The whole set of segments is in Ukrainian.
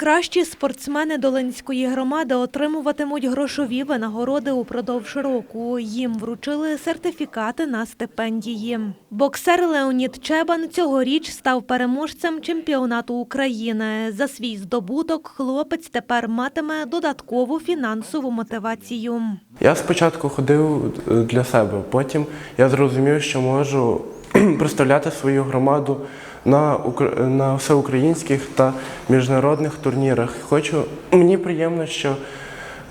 Кращі спортсмени Долинської громади отримуватимуть грошові винагороди упродовж року. Їм вручили сертифікати на стипендії. Боксер Леонід Чебан цьогоріч став переможцем чемпіонату України. За свій здобуток хлопець тепер матиме додаткову фінансову мотивацію. Я спочатку ходив е, для себе, потім я зрозумів, що можу представляти свою громаду на, укр- на всеукраїнських та міжнародних турнірах. Хочу, мені приємно, що е,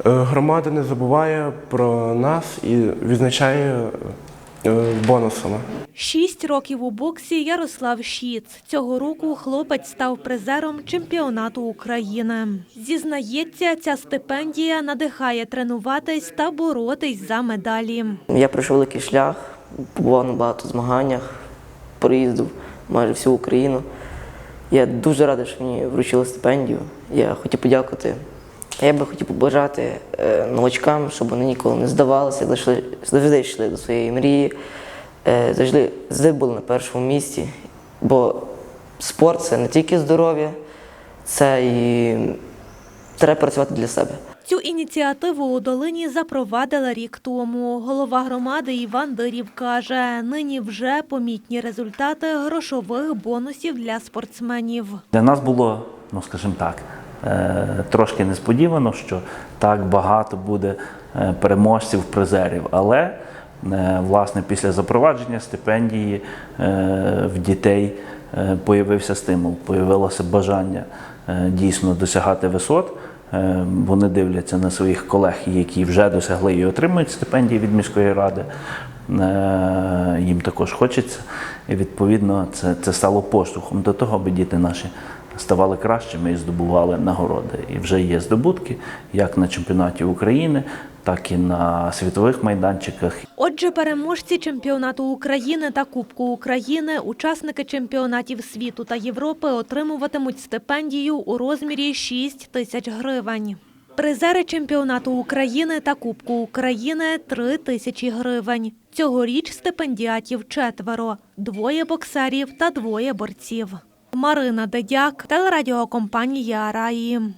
громада не забуває про нас і відзначає е, бонусами. Шість років у боксі Ярослав Щіц. Цього року хлопець став призером чемпіонату України. Зізнається, ця стипендія надихає тренуватись та боротись за медалі. Я пройшов великий шлях, побував на багато змаганнях, проїздив майже всю Україну. Я дуже радий, що мені вручили стипендію. Я хотів подякувати. Я би хотів побажати е, новачкам, щоб вони ніколи не здавалися, завжди, йшли до своєї мрії, е, завжди були на першому місці. Бо спорт це не тільки здоров'я, це і треба працювати для себе. Цю ініціативу у Долині запровадили рік тому. Голова громади Іван Дирів каже, нині вже помітні результати грошових бонусів для спортсменів. Для нас було, ну скажімо так, е, трошки несподівано, що так багато буде е, переможців, призерів. Але е, власне після запровадження стипендії в дітей появився стимул, появилося бажання е, дійсно досягати висот. Е, Вони дивляться на своїх колег, які вже досягли і отримують стипендії від міської ради. Е, Їм також хочеться. І відповідно це, це стало поштовхом до того, аби діти наші ставали кращими і здобували нагороди. І вже є здобутки як на чемпіонаті України, так і на світових майданчиках. Отже, переможці чемпіонату України та Кубку України, учасники чемпіонатів світу та Європи отримуватимуть стипендію у розмірі 6 тисяч гривень. Призери чемпіонату України та Кубку України 3 тисячі гривень. Цьогоріч стипендіатів четверо, двоє боксерів та двоє борців. Марина Дедяк, телерадіокомпанія Раї.